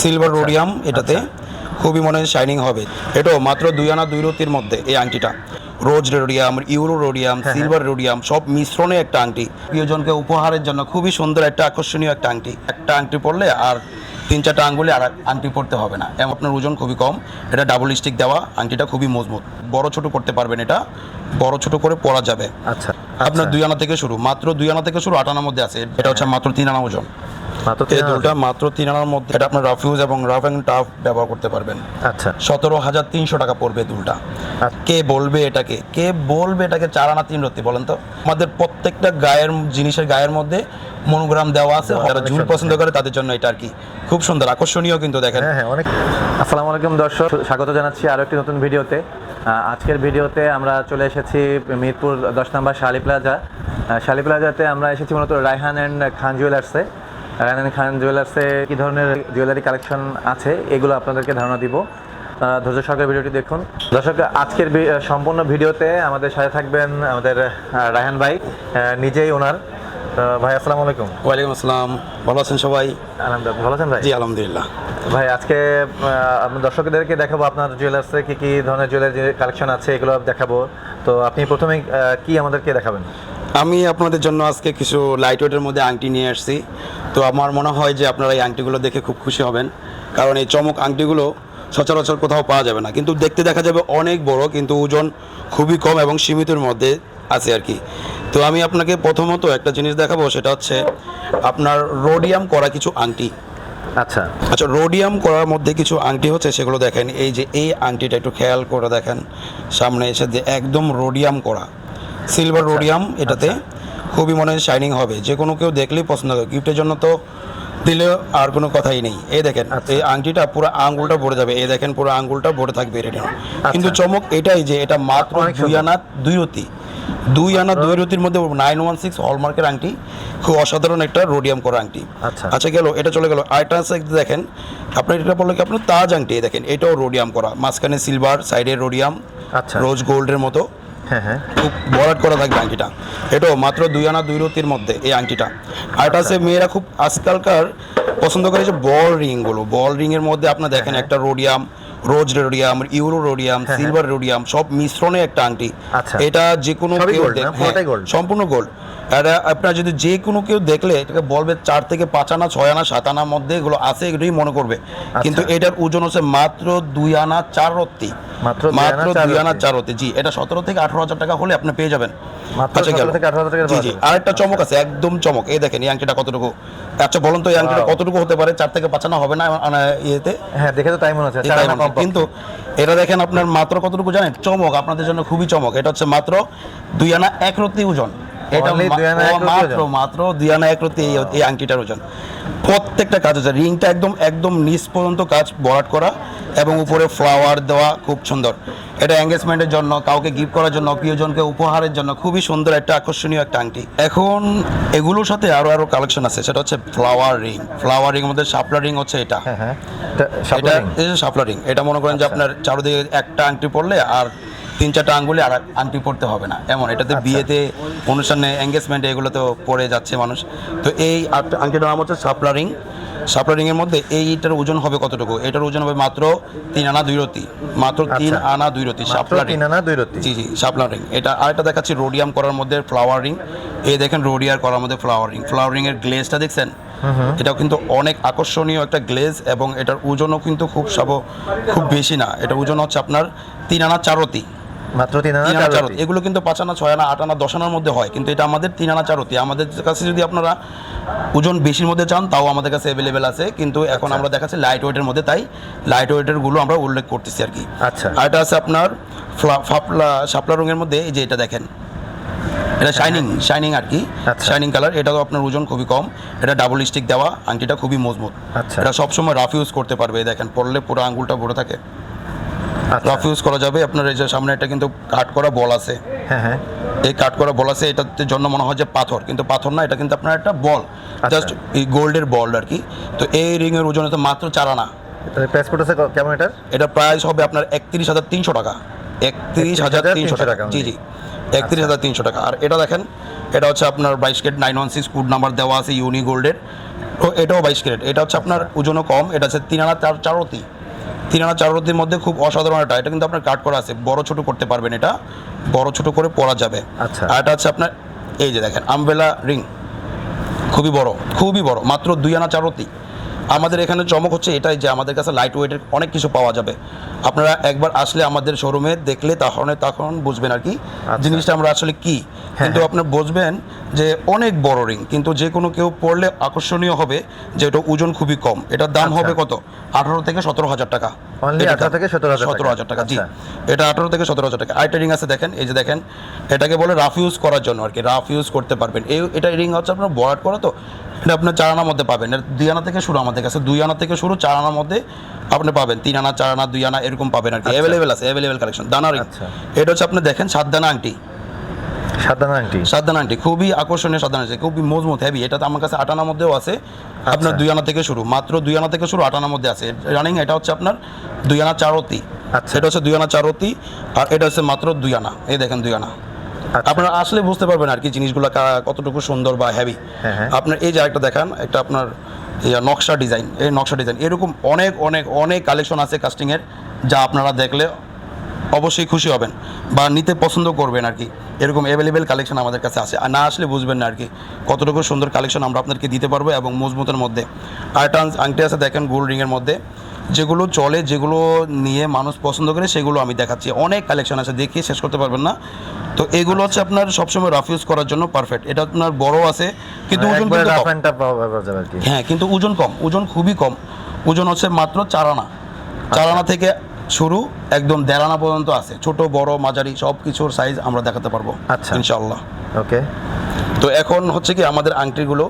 Silver rhodium এটাতে খুবই মনে হয় শাইনিং হবে। এটাও মাত্র দুই আনা দুই রতির মধ্যে এই আংটিটা। Rose rhodium euro rhodium silver rhodium সব মিশ্রণে একটা আংটি। প্রিয়জনকে উপহারের জন্য খুবই সুন্দর একটা আকর্ষণীয় একটা আংটি। একটা আংটি পরলে আর তিন চারটা আঙ্গুলে আর আংটি পরতে হবে না। এবং আপনার ওজন খুবই কম এটা ডাবল স্টিক দেওয়া আংটিটা খুবই মজবুত। বড় ছোট করতে পারবেন এটা বড় ছোট করে পরা যাবে। আচ্ছা আপনার দুই আনা থেকে শুরু মাত্র দুই আনা থেকে শুরু আট আনার মধ্যে আছে এটা হচ্ছে মাত্র তিন আনা ওজন। মাত্র এই দুলটা মাত্র তিন আনার মধ্যে এটা আপনার রাফ ইউজ এবং রাফ অ্যান্ড টাফ ব্যবহার করতে পারবেন। আচ্ছা। সতেরো হাজার তিনশো টাকা পড়বে দুলটা। আচ্ছা। কে বলবে এটাকে? কে বলবে এটাকে? চার আনা তিন রত্তি বলেন তো। আমাদের প্রত্যেকটা গায়ের জিনিসের গায়ের মধ্যে মনোগ্রাম দেওয়া আছে। যারা ঝুল পছন্দ করে তাদের জন্য এটা আর কি। খুব সুন্দর আকর্ষণীয় কিন্তু দেখেন। হ্যাঁ হ্যাঁ অনেক আসসালামু আলাইকুম দর্শক। স্বাগত জানাচ্ছি আরও একটি নতুন ভিডিওতে। আজকের ভিডিওতে আমরা চলে এসেছি মিরপুর দশ নম্বর শালি প্লাজা। শালি প্লাজাতে আমরা এসেছি মূলত রায়হান অ্যান্ড খান জুয়েলার্সে রায়হান খান জুয়েলার্সে কী ধরনের জুয়েলারি কালেকশন আছে এগুলো আপনাদেরকে ধারণা দিব। ধৈর্য সহকারে ভিডিওটি দেখুন। দর্শক আজকের সম্পূর্ণ ভিডিওতে আমাদের সাথে থাকবেন আমাদের রায়হান ভাই নিজেই ওনার। ভাই আসসালামু আলাইকুম। ওয়ালাইকুম আসসালাম। ভালো আছেন সবাই? আলহামদুলিল্লাহ ভালো আছেন ভাই? জি আলহামদুলিল্লাহ। ভাই আজকে আমি দর্শকদেরকে দেখাবো আপনার জুয়েলার্সে কি কি ধরনের জুয়েলারি কালেকশন আছে এগুলো দেখাবো। তো আপনি প্রথমে কি আমাদেরকে দেখাবেন? আমি আপনাদের জন্য আজকে কিছু লাইট ওয়েটের মধ্যে আংটি নিয়ে আসছি। তো আমার মনে হয় যে আপনারা এই আংটিগুলো দেখে খুব খুশি হবেন। কারণ এই চমক আংটিগুলো সচরাচর কোথাও পাওয়া যাবে না। কিন্তু দেখতে দেখা যাবে অনেক বড় কিন্তু ওজন খুবই কম এবং সীমিতের মধ্যে আছে আর কি। তো আমি আপনাকে প্রথমত একটা জিনিস দেখাবো সেটা হচ্ছে আপনার রোডিয়াম করা কিছু আংটি। আচ্ছা। আচ্ছা রোডিয়াম করার মধ্যে কিছু আংটি হচ্ছে সেগুলো দেখেন। এই যে এই আংটিটা একটু খেয়াল করে দেখেন। সামনে এসে যে একদম রোডিয়াম করা। সিলভার রোডিয়াম এটাতে খুবই মনে হয় শাইনিং হবে। যে কোনো কেউ দেখলেই পছন্দ হবে। গিফটের জন্য তো দিলে আর কোনো কথাই নেই। এই দেখেন এই আংটিটা পুরো আঙ্গুলটা ভরে যাবে। এই দেখেন পুরো আঙ্গুলটা ভরে থাকবে এটা কিন্তু চমক এটাই যে এটা মাত্র দুই আনা দুই রতি। দুই আনা দুই রতির মধ্যে নাইন ওয়ান সিক্স হলমার্কের আংটি খুব অসাধারণ একটা রোডিয়াম করা আংটি। আচ্ছা। আচ্ছা গেল এটা চলে গেল। আরেকটা আছে দেখেন আপনার এটা বলল কি আপনার তাজ আংটি দেখেন এটাও রোডিয়াম করা। মাঝখানে সিলভার সাইডে রোডিয়াম আচ্ছা। রোজ গোল্ডের মতো। হ্যাঁ হ্যাঁ। খুব বরাট করা থাকবে আংটিটা। এটাও মাত্র দুই আনা দুই রতির মধ্যে এই আংটিটা। আর এটা আছে মেয়েরা খুব আজকালকার পছন্দ করে যে বল রিংগুলো। বল রিংয়ের মধ্যে আপনার দেখেন একটা rhodium rose rhodium euro rhodium silver rhodium সব মিশ্রণে একটা আংটি। আচ্ছা। এটা যে কোনো হ্যাঁ? সম্পূর্ণ গোল্ড এটা আপনার যদি যে কোনো কেউ দেখলে এটাকে বলবে চার থেকে পাঁচ আনা ছয় আনা সাত আনার মধ্যে এগুলো আছে এগুলোই মনে করবে। আচ্ছা। কিন্তু এটার ওজন হচ্ছে মাত্র দুই আনা চার রত্তি। মাত্র দুই আনা চার রত্তি। জি এটা সতেরো থেকে আঠারো হাজার টাকা হলে আপনি পেয়ে যাবেন। আচ্ছা, 17 গেল। থেকে 18,000 টাকায় জি জি। আরেকটা চমক আছে একদম চমক। এই দেখেন এই আংটিটা কতটুকু? আচ্ছা বলুন তো এই আংটিটা কতটুকু হতে পারে? চার থেকে পাঁচ আনা হবে না ইয়েতে? হ্যাঁ দেখে তো তাই মনে হচ্ছে। কিন্তু এটা দেখেন আপনার মাত্র কতটুকু জানেন? চমক আপনাদের জন্য খুবই চমক। এটা হচ্ছে মাত্র দুই আনা এক রত্তি ওজন। এটা মাত্র মাত্র দুই আনা এক রত্তি এই- আংটিটার ওজন। প্রত্যেকটা কাজ আছে রিংটা একদম একদম নিচ পর্যন্ত কাজ বরাট করা এবং উপরে ফ্লাওয়ার দেওয়া খুব সুন্দর। এটা এঙ্গেজমেন্টের জন্য কাউকে গিফট করার জন্য প্রিয়জনকে উপহারের জন্য খুবই সুন্দর একটা আকর্ষণীয় একটা আংটি। এখন এগুলোর সাথে আরও আরও কালেকশন আছে সেটা হচ্ছে ফ্লাওয়ার রিং ফ্লাওয়ার রিং মধ্যে শাপলা রিং হচ্ছে এটা। হ্যাঁ হ্যাঁ। এটা শাপলা রিং এটা মনে করেন যে আচ্ছা। আপনার চারদিকে একটা আংটি পরলে আর তিন চারটা আঙ্গুলে আর আংটি পড়তে হবে না। এমন এটাতে আচ্ছা। বিয়েতে অনুষ্ঠানে এঙ্গেজমেন্টে এগুলো তো পরে যাচ্ছে মানুষ। তো এই আট- আংটিটার নাম হচ্ছে শাপলা রিং। শাপলা রিং এর মধ্যে এইটার ওজন হবে কতটুকু? এটার ওজন হবে মাত্র তিন আনা দুই রতি। মাত্র তিন আচ্ছা। আনা দুই রতি তিন আনা দুই রতি। জি জি শাপলা রিং। এটা আরেকটা দেখাচ্ছি রোডিয়াম করার মধ্যে ফ্লাওয়ার এই দেখেন রোডিয়ার করার মধ্যে ফ্লাওয়ার রিং ফ্লাওয়ার রিং এর গ্লেজটা দেখছেন? এটাও কিন্তু অনেক আকর্ষণীয় একটা গ্লেজ এবং এটার ওজনও কিন্তু খুব সব খুব বেশি না। এটার ওজন হচ্ছে আপনার তিন আনা চারতি মাত্র তিন আনা চার। এগুলো কিন্তু পাঁচ আনা ছয় আনা আট আনা দশ আনার মধ্যে হয়। কিন্তু এটা আমাদের তিন আনা আমাদের কাছে যদি আপনারা ওজন বেশির মধ্যে চান তাও আমাদের কাছে অ্যাভেলেবেল আছে। কিন্তু এখন আমরা দেখাচ্ছি লাইট ওয়েটের মধ্যে তাই লাইট ওয়েটেরগুলো আমরা উল্লেখ করতেছি আর কি। আচ্ছা। আর এটা আছে আপনার ফাপলা শাপলা রঙের মধ্যে এই যে এটা দেখেন। এটা শাইনিং শাইনিং আর কি। আচ্ছা। শাইনিং কালার এটাও আপনার ওজন খুবই কম। এটা ডাবল স্টিক দেওয়া আংটিটা খুবই মজবুত। আচ্ছা। এটা সবসময় রাফ ইউজ করতে পারবে দেখেন পড়লে পুরো আঙ্গুলটা ভরে থাকে। আচ্ছা। রাফ ইউজ করা যাবে। আপনার এই যে সামনে একটা কিন্তু কাট করা বল আছে। হ্যাঁ হ্যাঁ। এই কাট করা বল আছে এটাতে জন্য মনে হয় যে পাথর। কিন্তু পাথর না এটা কিন্তু আপনার একটা বল। আচ্ছা। জাস্ট এই গোল্ডের বল আর কি। তো এই রিং এর ওজন হচ্ছে মাত্র চার আনা। তাহলে প্রাইস পড়েছে কেমন এটার? এটা প্রাইস হবে আপনার একত্রিশ হাজার তিনশো টাকা। একত্রিশ হাজার তিনশো টাকা। জি জি। একত্রিশ হাজার তিনশো টাকা। আর এটা দেখেন এটা হচ্ছে আপনার বাইশ carat nine one six code number দেওয়া আছে ইউনি গোল্ডের তো এটাও বাইশ ক্যারেট। এটা হচ্ছে আপনার ওজনও কম। এটা হচ্ছে তিন আনা চার চারতি। তিন আনা চার চারতির মধ্যে খুব অসাধারণ এটা এটা কিন্তু আপনার কাট করা আছে বড় ছোট করতে পারবেন এটা বড় ছোট করে পরা যাবে আচ্ছা। আর এটা হচ্ছে আপনার এই যে দেখেন আমবেলা রিং খুবই বড় খুবই বড় মাত্র দুই আনা চার চারতি আমাদের এখানে চমক হচ্ছে এটাই যে আমাদের কাছে লাইট ওয়েটের অনেক কিছু পাওয়া যাবে। আপনারা একবার আসলে আমাদের শোরুমে দেখলে তখন তখন বুঝবেন আর কি জিনিসটা আমরা আসলে কি। কিন্তু আপনার বুঝবেন যে অনেক বড় রিং কিন্তু যে কোনো কেউ পড়লে আকর্ষণীয় হবে যে এটা ওজন খুবই কম। এটার দাম হবে কত? আঠারো থেকে সতেরো হাজার টাকা। Only 18 থেকে 17,000 টাকা। সতেরো হাজার টাকা জি। আচ্ছা। এটা আঠারো থেকে সতেরো হাজার টাকা। আরেকটা রিং আছে দেখেন এই যে দেখেন এটাকে বলে রাফ ইউজ করার জন্য আর কি রাফ ইউজ করতে পারবেন। এই এটা রিং হচ্ছে আপনার বরাট করা তো? এটা আপনার চার আনার মধ্যে পাবেন। এর দুই আনা থেকে শুরু আমাদের কাছে। দুই আনা থেকে শুরু চার আনার মধ্যে আপনি পাবেন। তিন আনা চার আনা দুই আনা এরকম পাবেন আর কি। অ্যাভেলেবেল আছে অ্যাভেলেবেল কালেকশন দানা রিং আচ্ছা। এটা হচ্ছে আপনি দেখেন সাত দানা আংটি। সাদানা আংটি? সাত দানা আংটি। খুবই আকর্ষণীয় সাত দানা আংটি, খুবই মজবুত হেভি এটা তো আমার কাছে আট আনার মধ্যেও আছে। আপনার দুই আনা থেকে শুরু। মাত্র দুই আনা থেকে শুরু আট আনার মধ্যে আছে। রানিং এটা হচ্ছে আপনার দুই আনা চারতি আচ্ছা। এটা হচ্ছে দুই আনা চারতি আর এটা হচ্ছে মাত্র দুই আনা। এই দেখেন দুই আনা। আচ্ছা। আপনারা আসলে বুঝতে পারবেন আর কি জিনিসগুলো কতটুকু সুন্দর বা হেভি হ্যাঁ। আপনার এই যে একটা দেখান একটা আপনার নকশা ডিজাইন এই নকশা ডিজাইন এরকম অনেক অনেক অনেক কালেকশন আছে কাস্টিংয়ের যা আপনারা দেখলে অবশ্যই খুশি হবেন বা নিতে পছন্দ করবেন আর কি। এরকম অ্যাভেলেবেল কালেকশন আমাদের কাছে আছে। আর না আসলে বুঝবেন না আর কি কতটুকু সুন্দর কালেকশন আমরা আপনাদেরকে দিতে পারব এবং মজবুতের মধ্যে। আর টান্স আংটি আছে দেখেন গোল্ড রিংয়ের মধ্যে। যেগুলো চলে যেগুলো নিয়ে মানুষ পছন্দ করে সেগুলো আমি দেখাচ্ছি। অনেক কালেকশন আছে দেখিয়ে শেষ করতে পারবেন না। তো এগুলো হচ্ছে আপনার সবসময় রাফ ইউজ করার জন্য পারফেক্ট এটা আপনার বড় আছে কিন্তু ওজন কিন্তু হ্যাঁ কিন্তু ওজন কম ওজন খুবই কম। ওজন হচ্ছে মাত্র চার আনা চার আনা থেকে শুরু একদম দেড় আনা পর্যন্ত আছে। ছোট বড় মাঝারি সব কিছুর সাইজ আমরা দেখাতে পারব আচ্ছা। ইনশাল্লাহ ওকে তো এখন হচ্ছে কি আমাদের আংটিগুলো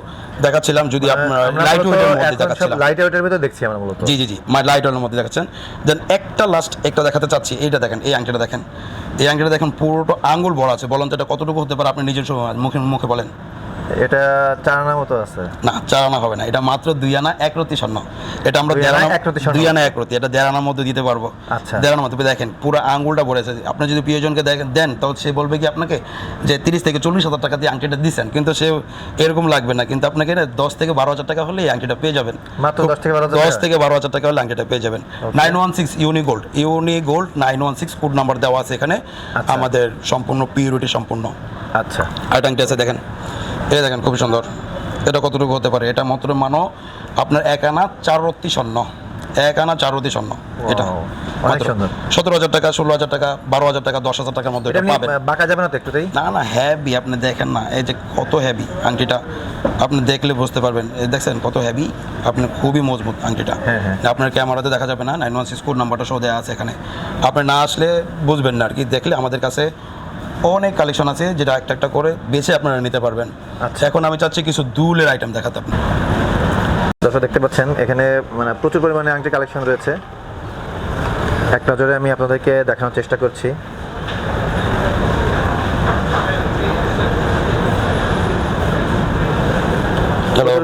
দেখাচ্ছিলাম যদি আপনারা লাইট ওয়েটের মধ্যে দেখাচ্ছিলাম। লাইট ওয়েটের ভিতর দেখছি আমরা মূলত। জি জি জি মাই লাইট ওয়েটের মধ্যে দেখাচ্ছেন। দেন একটা লাস্ট একটা দেখাতে চাচ্ছি এইটা দেখেন এই আংটিটা দেখেন। এই আংটিটা দেখেন পুরোটা আঙ্গুল বড় আছে। বলেন তো এটা কতটুকু হতে পারে আপনি নিজের সময় মুখে মুখে বলেন। এটা চার আনার মতো আছে। না চার আনা হবে না। এটা মাত্র দুই আনা এক রতি স্বর্ণ। এটা আমরা দেড় আনা আনা দুই আনা এক রতি। এটা দেড় আনার মধ্যে দিতে পারব। আচ্ছা। দেড় আনার মধ্যে দেখেন পুরো আঙ্গুলটা ভরেছে। আপনি যদি প্রিয়জনকে দেখেন দেন তো সে বলবে কি আপনাকে যে তিরিশ থেকে চল্লিশ হাজার টাকা দিয়ে আংটিটা দিচ্ছেন কিন্তু সে এরকম লাগবে না। কিন্তু আপনাকে দশ থেকে বারো হাজার টাকা হলে আংটিটা পেয়ে যাবেন। মাত্র 10 থেকে 12,000 দশ থেকে বারো হাজার টাকা হলে আংটিটা পেয়ে যাবেন। Nine one six Uni gold Uni gold nine one six code number দেওয়া আছে এখানে। আচ্ছা। আমাদের সম্পূর্ণ পিউরিটি সম্পূর্ণ। আচ্ছা। আর আংটি আছে দেখেন। এটা দেখেন খুবই সুন্দর। এটা কতটুকু হতে পারে? এটা মাত্র মানো আপনার এক আনা চার রত্তি স্বর্ণ। এক আনা চার রত্তি স্বর্ণ। এটা সতেরো হাজার টাকা ষোলো হাজার টাকা বারো হাজার টাকা দশ হাজার টাকার মধ্যে পাবেন। বাঁকা যাবে না তো একটুতেই না না হ্যাভি আপনি দেখেন না। এই যে কত হ্যাভি আংটিটা। আপনি দেখলে বুঝতে পারবেন। এই দেখছেন কত হ্যাভি আপনি খুবই মজবুত আংটিটা। হ্যাঁ, হ্যাঁ। আপনার ক্যামেরাতে দেখা যাবে না। নাইন ওয়ান সিক্স কোড নাম্বারটা সহ দেওয়া আছে এখানে। আপনি না আসলে বুঝবেন না আর কি। দেখলে আমাদের কাছে অনেক কালেকশন আছে যেটা একটা একটা করে বেছে আপনারা নিতে পারবেন। আচ্ছা। এখন আমি চাচ্ছি কিছু দুলের আইটেম দেখাতে আপনি দর্শক দেখতে পাচ্ছেন এখানে মানে প্রচুর পরিমাণে আংটি কালেকশন রয়েছে। এক নজরে আমি আপনাদেরকে দেখানোর চেষ্টা করছি।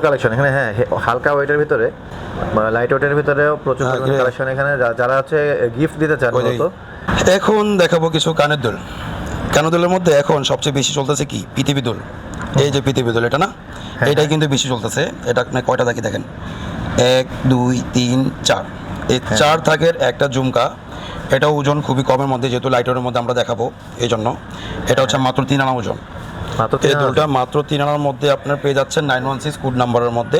কালেকশন এখানে হ্যাঁ হালকা ওয়েটের ভিতরে লাইট ওয়েটের ভিতরেও প্রচুর হ্যাঁ, পরিমাণে হ্যাঁ। কালেকশন এখানে যারা হচ্ছে গিফট দিতে চান এখন দেখাবো কিছু কানের দুল। কানের দোলের মধ্যে এখন সবচেয়ে বেশি চলতেছে কি? পৃথিবী দোল। এই যে পৃথিবী দোল এটা না? হ্যাঁ, এটাই কিন্তু বেশি চলতেছে। এটা আপনি কয়টা থাকি দেখেন? এক দুই তিন চার। এই হ্যাঁ। চার থাকের একটা জুমকা এটা ওজন খুবই কমের মধ্যে যেহেতু লাইটারের মধ্যে আমরা দেখাবো এই জন্য এটা হচ্ছে মাত্র তিন আনা ওজন। এই। দুলটা মাত্র তিন আনার মধ্যে আপনার পেয়ে যাচ্ছেন নাইন ওয়ান সিক্স কোড নাম্বারের মধ্যে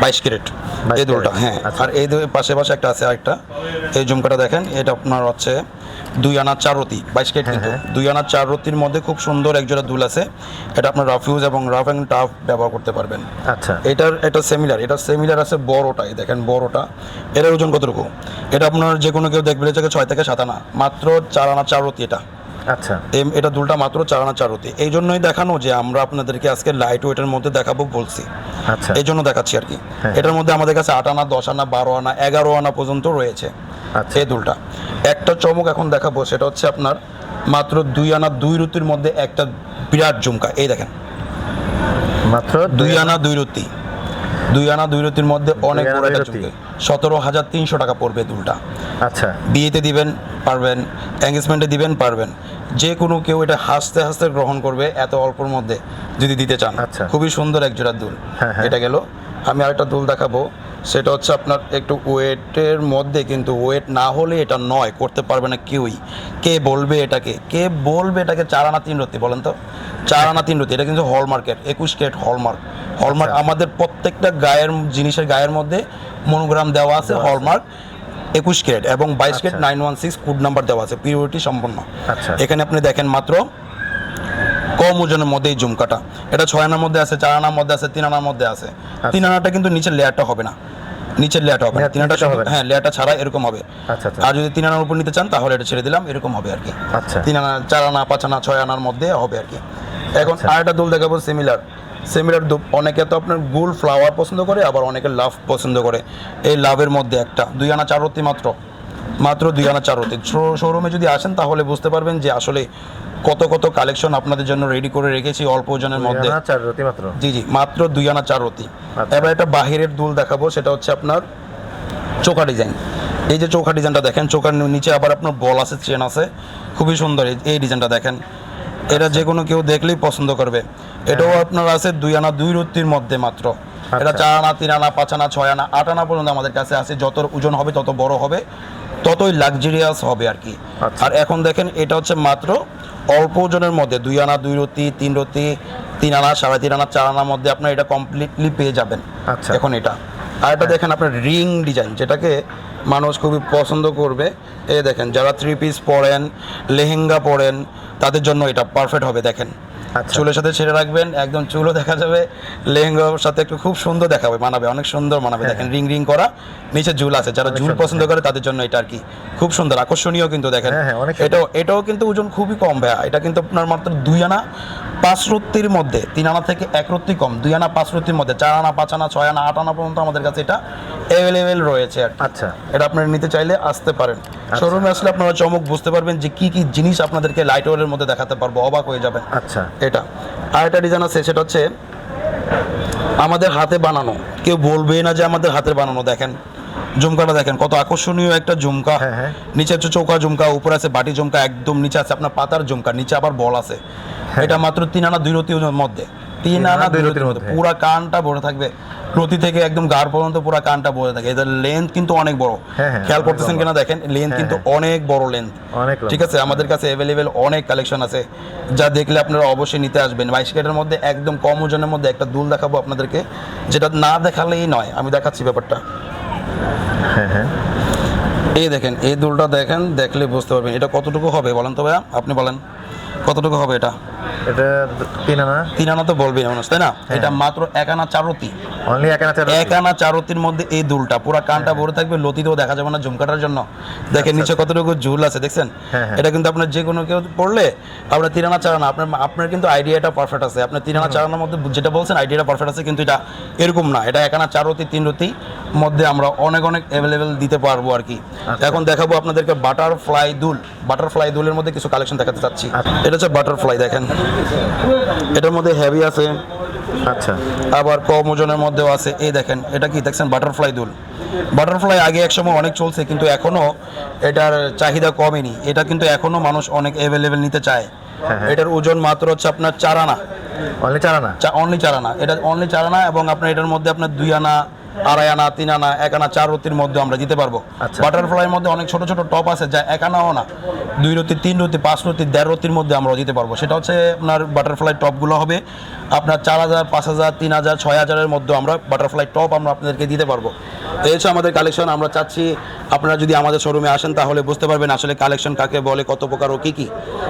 বাইশ ক্যারেট। এই দুলটা হ্যাঁ। আচ্ছা। আর এই দুই পাশে পাশে একটা আছে আরেকটা। এই ঝুমকাটা দেখেন এটা আপনার হচ্ছে দুই আনা চার রতি বাইশ ক্যারেট কিন্তু। হ্যাঁ। দুই আনা চার রতির মধ্যে খুব সুন্দর একজোড়া দুল আছে। এটা আপনার রাফিউজ এবং রাফ অ্যান্ড টাফ ব্যবহার করতে পারবেন। আচ্ছা। এটার এটা সিমিলার এটা সিমিলার আছে বড়টাই দেখেন বড়টা। এটার ওজন কতটুকু? এটা আপনার যে কোনো কেউ দেখবে যে ছয় থেকে সাত আনা। মাত্র চার আনা চার রতি এটা। আচ্ছা। এটা দুলটা মাত্র চার আনা চারতি এই জন্যই দেখানো যে আমরা আপনাদেরকে আজকে লাইট ওয়েটের মধ্যে দেখাবো বলছি। আচ্ছা। এই জন্য দেখাচ্ছি আর কি। হ্যাঁ। এটার মধ্যে আমাদের কাছে আট আনা দশ আনা বারো আনা এগারো আনা পর্যন্ত রয়েছে আচ্ছা। এই দুলটা। একটা চমক এখন দেখাবো সেটা হচ্ছে আপনার মাত্র দুই আনা দুই রুতির মধ্যে একটা বিরাট ঝুমকা। এই দেখেন। মাত্র দুই আনা দুই রুতি দুই আনা দুই রুতির মধ্যে অনেক বড় একটা। ঝুমকা। সতেরো হাজার তিনশো টাকা পড়বে দুলটা। আচ্ছা। বিয়েতে দিবেন পারবেন এঙ্গেজমেন্টে দিবেন পারবেন। যে কোনো কেউ এটা হাসতে হাসতে গ্রহণ করবে এত অল্পর মধ্যে যদি দিতে চান। আচ্ছা। খুবই সুন্দর এক জোড়া দুল। হ্যাঁ, হ্যাঁ। এটা গেল। আমি আরেকটা দুল দেখাবো। সেটা হচ্ছে আপনার একটু ওয়েটের মধ্যে কিন্তু ওয়েট না হলে এটা নয় করতে পারবে না কেউই। কে বলবে এটাকে? কে বলবে এটাকে চার আনা তিন রতি বলেন তো? চার আনা তিন রতি এটা কিন্তু হলমার্কের একুশ কেট হলমার্ক হলমার্ক। আমাদের প্রত্যেকটা গায়ের জিনিসের গায়ের মধ্যে মনোগ্রাম দেওয়া আছে হলমার্ক একুশ ক্যারেট এবং বাইশ ক্যারেট আচ্ছা। Nine one six code number দেওয়া আছে পিওরিটি সম্পন্ন আচ্ছা। এখানে আপনি দেখেন মাত্র কম ওজনের মধ্যে এই ঝুমকাটা এটা ছয় আনার মধ্যে আছে চার আনার মধ্যে আছে তিন আনার মধ্যে আছে তিন আনাটা কিন্তু নিচের লেয়ারটা হবে না নিচের লেয়ারটা হবে না তিন আনাটা হবে। হ্যাঁ লেয়ারটা ছাড়া এরকম হবে আচ্ছা, আচ্ছা। আর যদি তিন আনার উপর নিতে চান তাহলে এটা ছেড়ে দিলাম এরকম হবে আর কি আচ্ছা। তিন আনা চার আনা পাঁচ আনা ছয় আনার মধ্যে হবে আর কি এখন আচ্ছা। আরেকটা দোল দেখাবো সিমিলার সিমিলার অনেকে তো আপনার গুল ফ্লাওয়ার পছন্দ করে আবার অনেকে লাভ পছন্দ করে। এই লাভের মধ্যে একটা দুই আনা চার রত্তি মাত্র। মাত্র দুই আনা চার রত্তি শোরুমে যদি আসেন তাহলে বুঝতে পারবেন যে আসলে কত কত কালেকশন আপনাদের জন্য রেডি করে রেখেছি অল্প ওজনের মধ্যে। জি জি মাত্র দুই আনা চার রতি। আচ্ছা। এবার একটা বাহিরের দুল দেখাবো সেটা হচ্ছে আপনার চোখা ডিজাইন এই যে চোখা ডিজাইনটা দেখেন চোখার নিচে আবার আপনার বল আছে চেন আছে। খুবই সুন্দর এই ডিজাইনটা দেখেন। এটা যে কোনো কেউ দেখলেই পছন্দ করবে। এটাও আপনার আছে দুই আনা দুই রত্তির মধ্যে মাত্র। এটা চার আনা তিন আনা পাঁচ আনা ছয় আনা আট আনা পর্যন্ত আমাদের কাছে আছে। যত ওজন হবে তত বড় হবে ততই লাক্সারিয়াস হবে আর কি। আচ্ছা। আর এখন দেখেন এটা হচ্ছে মাত্র অল্প ওজনের মধ্যে দুই আনা দুই রতি তিন রতি তিন আনা সাড়ে তিন আনা চার আনার মধ্যে আপনার এটা কমপ্লিটলি পেয়ে যাবেন। আচ্ছা। এখন এটা। আর এটা দেখেন আপনার রিং ডিজাইন, যেটাকে মানুষ খুবই পছন্দ করবে এ দেখেন, যারা থ্রি পিস পরেন, লেহেঙ্গা পরেন, তাদের জন্য এটা পারফেক্ট হবে, দেখেন। চুলের সাথে ছেড়ে রাখবেন একদম চুলও দেখা যাবে লেহেঙ্গার সাথে একটু খুব সুন্দর দেখাবে মানাবে অনেক সুন্দর মানাবে। দেখেন রিং রিং করা নিচে ঝুল আছে যারা ঝুল পছন্দ করে তাদের জন্য এটা আর কি। খুব সুন্দর আকর্ষণীয় কিন্তু দেখেন। হ্যাঁ, হ্যাঁ। এটাও এটাও কিন্তু ওজন খুবই কম ভাইয়া। এটা কিন্তু আপনার মাত্র দুই আনা পাঁচ রত্তির মধ্যে তিন আনা থেকে এক রত্তি কম দুই আনা পাঁচ রত্তির মধ্যে চার আনা পাঁচ আনা ছয় আনা আট আনা পর্যন্ত আমাদের কাছে এটা অ্যাভেলেবেল রয়েছে আর আচ্ছা। এটা আপনারা নিতে চাইলে আসতে পারেন। শোরুমে আসলে আপনারা চমক বুঝতে পারবেন যে কি কি জিনিস আপনাদেরকে লাইট ওয়ারের মধ্যে দেখাতে পারব অবাক হয়ে যাবেন। আচ্ছা। এটা। আর একটা ডিজাইন আছে সেটা হচ্ছে আমাদের হাতে বানানো। কেউ বলবে না যে আমাদের হাতের বানানো দেখেন। ঝুমকাটা দেখেন কত আকর্ষণীয় একটা ঝুমকা। হ্যাঁ, হ্যাঁ। নিচে হচ্ছে চৌকা ঝুমকা উপরে আছে বাটি ঝুমকা একদম নিচে আছে আপনার পাতার ঝুমকা নিচে আবার বল আছে। এটা মাত্র তিন আনা দুই রতির মধ্যে। তিন আনা দুই মধ্যে। পুরা কানটা ভরে থাকবে। রতি থেকে একদম গাড় পর্যন্ত পুরা কানটা ভরে থাকে। এদের লেন্থ কিন্তু অনেক বড়। হ্যাঁ, হ্যাঁ, খেয়াল করতেছেন কিনা দেখেন? লেন্থ হ্যাঁ, কিন্তু। অনেক বড় লেন্থ অনেক ঠিক আছে? আমাদের কাছে অ্যাভেলেবেল অনেক কালেকশন আছে। যা দেখলে আপনারা অবশ্যই নিতে আসবেন। বাইশ মধ্যে একদম কম ওজনের মধ্যে একটা দুল দেখাবো আপনাদেরকে। যেটা না দেখালেই নয়। আমি দেখাচ্ছি ব্যাপারটা। হ্যাঁ হ্যাঁ। এই দেখেন এই দুলটা দেখেন দেখলে বুঝতে পারবেন। এটা কতটুকু হবে বলেন তো ভাইয়া? আপনি বলেন। কতটুকু হবে এটা? এটা তিন আনা? তিন আনা তো বলবে মানুষ তাই না? এটা মাত্র এক আনা চারতি। অনলি এক আনা চার এক আনা চারতির মধ্যে এই দুলটা পুরো কানটা ভরে থাকবে লতিতেও দেখা যাবে না ঝুমকাটার জন্য। দেখেন নিচে কতটুকু ঝুল আছে দেখছেন? হ্যাঁ, হ্যাঁ। এটা কিন্তু আপনার যে কোনো কেউ পড়লে আপনার তিন আনা চার আনা আপনার আপনার কিন্তু আইডিয়াটা পারফেক্ট আছে। আপনার তিন আনা চার আনার মধ্যে যেটা বলছেন আইডিয়াটা পারফেক্ট আছে কিন্তু এটা এরকম না। এটা এক আনা চার তিন রতি মধ্যে আমরা অনেক অনেক অ্যাভেলেবেল দিতে পারব আর কি। আচ্ছা। এখন দেখাবো আপনাদেরকে বাটারফ্লাই দুল। বাটারফ্লাই দুলের মধ্যে কিছু কালেকশন দেখাতে চাচ্ছি। আচ্ছা। এটা হচ্ছে বাটারফ্লাই দেখেন। এটার মধ্যে হেভি আছে। আচ্ছা। আবার কম ওজনের মধ্যেও আছে। এই দেখেন এটা কি দেখছেন? বাটারফ্লাই দুল। বাটারফ্লাই আগে একসময় অনেক চলছে কিন্তু এখনও এটার চাহিদা কমেনি এটা কিন্তু এখনও মানুষ অনেক অ্যাভেলেবেল নিতে চায়। হ্যাঁ, হ্যাঁ। এটার ওজন মাত্র হচ্ছে আপনার চার আনা। অনলি চার আনা? অনলি চার আনা। এটা অনলি চার আনা এবং আপনার এটার মধ্যে আপনার দুই আনা আড়াই আনা তিন আনা এক আনা চার রতির মধ্যে আমরা দিতে পারব। আচ্ছা। বাটারফ্লাইয়ের মধ্যে অনেক ছোট ছোট টপ আছে যা এক আনাও না। দুই রতি তিন রতি পাঁচ রতি দেড় রতির মধ্যে আমরা দিতে পারব। সেটা হচ্ছে আপনার বাটারফ্লাই টপগুলো হবে। আপনার চার হাজার পাঁচ হাজার তিন হাজার ছয় হাজারের মধ্যে আমরা বাটারফ্লাই টপ আমরা আপনাদেরকে দিতে পারব। এই হচ্ছে আমাদের কালেকশন আমরা চাচ্ছি আপনারা যদি আমাদের শোরুমে আসেন তাহলে বুঝতে পারবেন আসলে কালেকশন কাকে বলে কত প্রকার ও কী কী।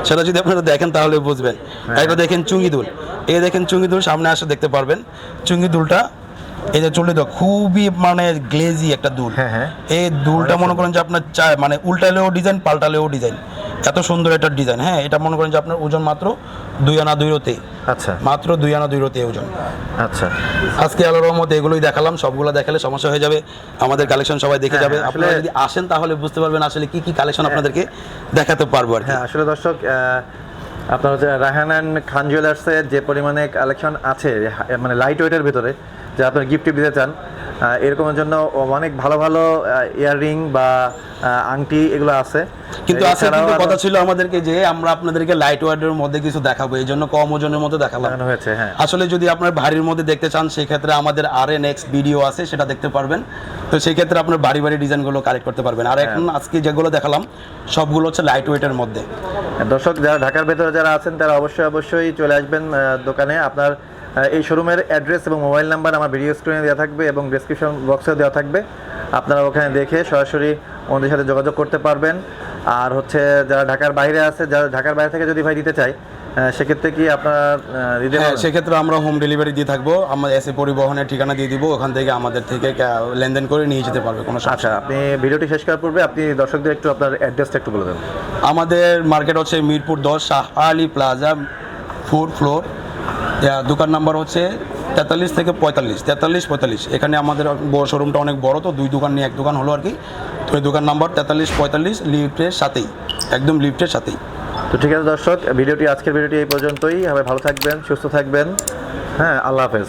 সেটা যদি আপনারা দেখেন তাহলে বুঝবেন। এটা দেখেন চুঙ্গি দুল। এই দেখেন চুঙ্গি দুল সামনে আসে দেখতে পারবেন। চুঙ্গি দুলটা যে চলে তো খুবই মানে গ্লেজি একটা দুল। হ্যাঁ, হ্যাঁ। এই দুলটা মনে করেন যে আপনার চায় মানে উল্টালেও ডিজাইন পাল্টালেও ডিজাইন এত সুন্দর একটা ডিজাইন হ্যাঁ? এটা মনে করেন যে আপনার ওজন মাত্র দুই আনা দুই রতে আচ্ছা। মাত্র দুই আনা দুই রতে ওজন। আচ্ছা। আজকে আলোর মধ্যে এগুলোই দেখালাম সবগুলো দেখালে সমস্যা হয়ে যাবে। আমাদের কালেকশন সবাই দেখে হ্যাঁ, যাবে। আপনারা যদি আসেন তাহলে বুঝতে পারবেন আসলে কি কি কালেকশন আপনাদেরকে দেখাতে পারব আর হ্যাঁ আসলে দর্শক আপনার হচ্ছে রাহান অ্যান্ড খান জুয়েলার্সের যে পরিমাণে কালেকশন আছে মানে লাইট ওয়েটের ভিতরে যে আপনার গিফট দিতে চান এরকমের জন্য অনেক ভালো ভালো ইয়াররিং বা আংটি এগুলো আছে। কিন্তু আছে কিন্তু কথা ছিল আমাদেরকে যে আমরা আপনাদেরকে লাইট ওয়েটের মধ্যে কিছু দেখাবো এই জন্য কম ওজনের মধ্যে দেখালাম। হয়েছে হ্যাঁ। আসলে যদি আপনার ভারীর মধ্যে দেখতে চান সেই ক্ষেত্রে আমাদের আর এন এক্স ভিডিও আছে সেটা দেখতে পারবেন। তো সেই ক্ষেত্রে আপনার বাড়ি বাড়ি ডিজাইনগুলো কালেক্ট করতে পারবেন। আর এখন আজকে যেগুলো দেখালাম সবগুলো হচ্ছে লাইট ওয়েটের মধ্যে। দর্শক যারা ঢাকার ভেতরে যারা আছেন তারা অবশ্যই অবশ্যই চলে আসবেন দোকানে। আপনার এই শোরুমের অ্যাড্রেস এবং মোবাইল নাম্বার আমার ভিডিও স্ক্রিনে দেওয়া থাকবে এবং ডিসক্রিপশন বক্সেও দেওয়া থাকবে। আপনারা ওখানে দেখে সরাসরি ওনাদের সাথে যোগাযোগ করতে পারবেন। আর হচ্ছে যারা ঢাকার বাইরে আছে যারা ঢাকার বাইরে থেকে যদি ভাই দিতে চাই আহ, সেক্ষেত্রে কি আপনার দিতে হ্যাঁ সেক্ষেত্রে আমরা হোম ডেলিভারি দিয়ে থাকব। আমরা এসে পরিবহনের ঠিকানা দিয়ে দিব ওখান থেকে আমাদের থেকে লেনদেন করে নিয়ে যেতে পারবে কোনো আচ্ছা আপনি ভিডিওটি শেষ করার পূর্বে আপনি দর্শকদের একটু আপনার অ্যাড্রেসটা একটু বলে দেন। আমাদের মার্কেট হচ্ছে মিরপুর দশ Shah Ali plaza four floor দোকান নাম্বার হচ্ছে তেতাল্লিশ থেকে পঁয়তাল্লিশ। তেতাল্লিশ, পঁয়তাল্লিশ। এখানে আমাদের বড় শোরুমটা অনেক বড়, তো দুই দোকান নিয়ে এক দোকান হলো আর কি তো এই দোকান নাম্বার তেতাল্লিশ, পঁয়তাল্লিশ, লিফটের সাথেই, একদম লিফটের সাথেই। তো ঠিক আছে দর্শক, ভিডিওটি, আজকের ভিডিওটি এই পর্যন্তই। সবাই ভালো থাকবেন, সুস্থ থাকবেন। হ্যাঁ আল্লাহ হাফেজ।